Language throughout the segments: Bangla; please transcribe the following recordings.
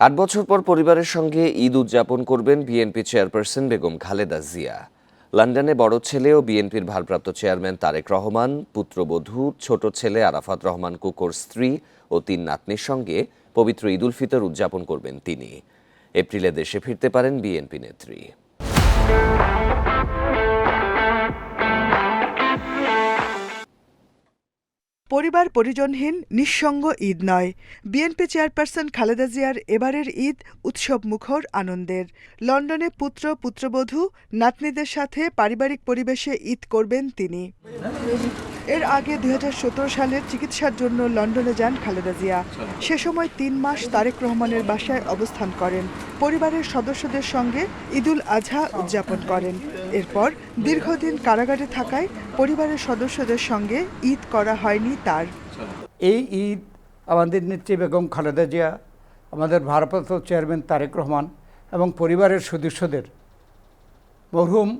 আট বছর পর পরিবারের সঙ্গে ঈদ উদযাপন করবেন বিএনপি চেয়ারপারসন বেগম খালেদা জিয়া। লন্ডনে বড় ছেলে ও বিএনপির ভারপ্রাপ্ত চেয়ারম্যান তারেক রহমান, পুত্রবধূ, ছোট ছেলে আরাফাত রহমান কুকোর স্ত্রী ও তিন নাতনির সঙ্গে পবিত্র ঈদ উল ফিতর উদযাপন করবেন তিনি। এপ্রিলে দেশে ফিরতে পারেন বিএনপি নেত্রী। পরিবার পরিজনহীন নিঃসঙ্গ ঈদ নয়। বিএনপি চেয়ারপারসন খালেদা জিয়ার এবারের ঈদ উৎসব মুখর আনন্দের। লন্ডনে পুত্র, পুত্রবধূ, নাতনিদের সাথে পারিবারিক পরিবেশে ঈদ করবেন তিনি। এর আগে দুই হাজার সতেরো সালের চিকিৎসার জন্য লন্ডনে যান খালেদা জিয়া। সে সময় তিন মাস তারেক রহমানের বাসায় অবস্থান করেন। পরিবারের সদস্যদের সঙ্গে ঈদুল আজহা উদযাপন করেন। এরপর দীর্ঘদিন কারাগারে থাকায় পরিবারের সদস্যদের সঙ্গে ঈদ করা হয়নি তার। এই ঈদ আমাদের নেত্রী বেগম খালেদা জিয়া, আমাদের ভারপ্রাপ্ত চেয়ারম্যান তারেক রহমান এবং পরিবারের সদস্যদের মরহুম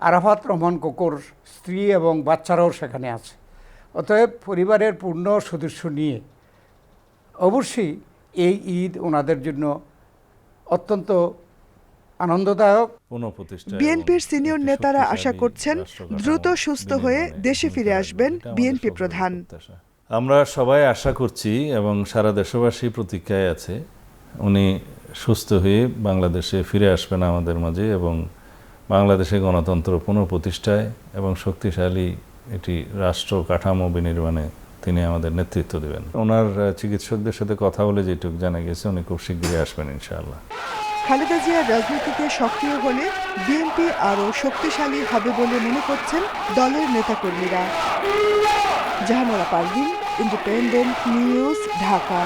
আরাফাত রহমান কোকর স্ত্রী এবং বাচ্চারাও সেখানে আছে। অতএব পরিবারের পূর্ণ সদস্য নিয়ে অবশ্যই এই ঈদ ওনাদের জন্য অত্যন্ত আনন্দদায়ক। বিএনপির সিনিয়র নেতারা আশা করছেন দ্রুত সুস্থ হয়ে দেশে ফিরে আসবেন। বিএনপি প্রধান। আমরা সবাই আশা করছি এবং সারা দেশবাসী প্রতীক্ষায় আছে উনি সুস্থ হয়ে বাংলাদেশে ফিরে আসবেন আমাদের মাঝে এবং বাংলাদেশে গণতন্ত্র পুনঃপ্রতিষ্ঠায় এবং শক্তিশালী এটি রাষ্ট্র কাঠামো বিনির্মাণে তিনি আমাদের নেতৃত্ব দেবেন। ওনার চিকিৎসকদের সাথে কথা বলে যেটুকু জানা গেছে উনি খুব শীঘ্রই আসবেন ইনশাআল্লাহ। খালেদা জিয়া রাজনীতিতে সক্রিয় হলে বিএনপি আরও শক্তিশালী হবে বলে মনে করছেন দলের নেতাকর্মীরা। Jahanara Parvin Independent News Dhaka